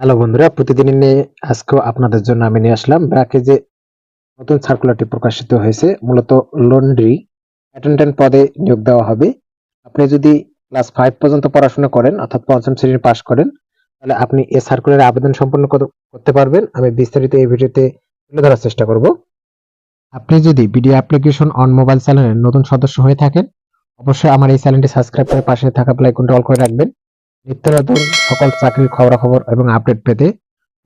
Hello বন্ধুরা, প্রতিদিন নিয়ে আজকেও আপনাদের জন্য আমি নিয়ে আসলাম ব্র্যাকে যে নতুন সার্কুলারটি প্রকাশিত হয়েছে, মূলত লন্ড্রি অ্যাটেন্ডেন্ট পদে নিয়োগ দেওয়া হবে। আপনি যদি ক্লাস ফাইভ পর্যন্ত পড়াশোনা করেন, অর্থাৎ পঞ্চম শ্রেণি পাশ করেন, তাহলে আপনি এই সার্কুলারে আবেদন সম্পন্ন করতে পারবেন। আমি বিস্তারিত এই ভিডিওতে তুলে ধরার চেষ্টা করব। আপনি যদি ভিডিও অ্যাপ্লিকেশন অন মোবাইল চ্যানেলের নতুন সদস্য হয়ে থাকেন, অবশ্যই আমার এই চ্যানেলটি সাবস্ক্রাইব করে পাশে থাকা বেল অল করে রাখবেন। নিত্য নতুন সকল চাকরির খবরাখবর এবং আপডেট পেতে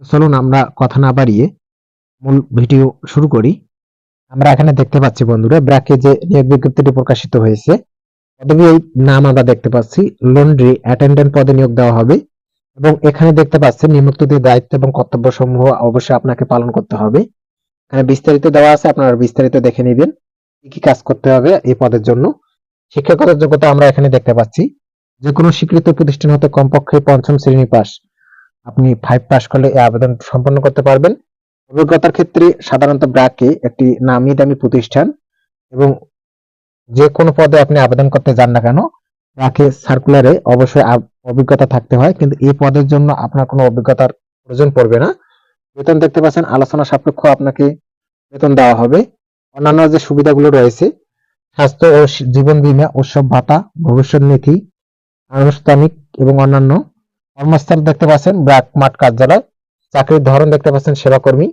চলুন আমরা কথা না বাড়িয়ে মূল ভিডিও শুরু করি। আমরা এখানে দেখতে পাচ্ছি বন্ধুরা, ব্র্যাকে যে নিয়োগ বিজ্ঞপ্তিটি প্রকাশিত হয়েছে, পদবি এই নাম আমরা দেখতে পাচ্ছি, লন্ড্রি অ্যাটেন্ডেন্ট পদে নিয়োগ দেওয়া হবে এবং এখানে দেখতে পাচ্ছেন নিম্নোক্ত দায়িত্ব এবং কর্তব্য সমূহ অবশ্যই আপনাকে পালন করতে হবে। এখানে বিস্তারিত দেওয়া আছে, আপনারা বিস্তারিত দেখে নেবেন, কি কি কাজ করতে হবে এই পদের জন্য। শিক্ষাগত যোগ্যতা আমরা এখানে দেখতে পাচ্ছি। যে কোনো স্বীকৃত প্রতিষ্ঠান হতে কমপক্ষে পঞ্চম শ্রেণি পাস। আপনি ফাইভ পাস করলে এই আবেদন সম্পন্ন করতে পারবেন। অভিজ্ঞতার ক্ষেত্রে সাধারণত ব্র্যাকে একটি নামি দামি প্রতিষ্ঠান এবং যে কোনো পদে আপনি আবেদন করতে যান না কেন, ব্র্যাকে সার্কুলারে অবশ্যই অভিজ্ঞতা থাকতে হয়। কিন্তু এই পদের জন্য আপনার কোনো অভিজ্ঞতার প্রয়োজন পড়বে না। বেতন দেখতে পাচ্ছেন, আলোচনা সাপেক্ষ আপনাকে বেতন দেওয়া হবে। অন্যান্য যে সুবিধাগুলো রয়েছে, স্বাস্থ্য ও জীবন বীমা, উৎসব ভাতা, ভবিষ্যৎ নীতি আনুষ্ঠানিক এবং অন্যান্য কর্মস্থল দেখতে পাচ্ছেন ব্র্যাক মাঠ কার্যালয়, চাকরির ধরন দেখতে পাচ্ছেন সেবাকর্মী,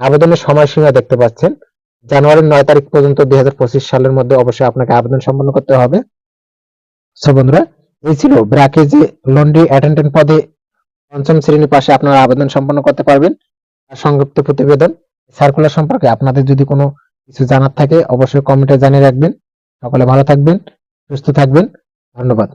আবেদনের সময়সীমা দেখতে পাচ্ছেন। জানুয়ারির নয় তারিখ পর্যন্ত দুই হাজার পঁচিশ সালের মধ্যে অবশ্যই আপনাকে আবেদন সম্পন্ন করতে হবে। বন্ধুরা, এই ছিল ব্র্যাকে যে লন্ড্রি অ্যাটেন্ডেন্ট পদে পঞ্চম শ্রেণি পাশে আপনারা আবেদন সম্পন্ন করতে পারবেন। সংক্ষিপ্ত প্রতিবেদন, সার্কুলার সম্পর্কে আপনাদের যদি কোনো কিছু জানার থাকে, অবশ্যই কমেন্টে জানিয়ে রাখবেন। সকলে ভালো থাকবেন, সুস্থ থাকবেন। ধন্যবাদ।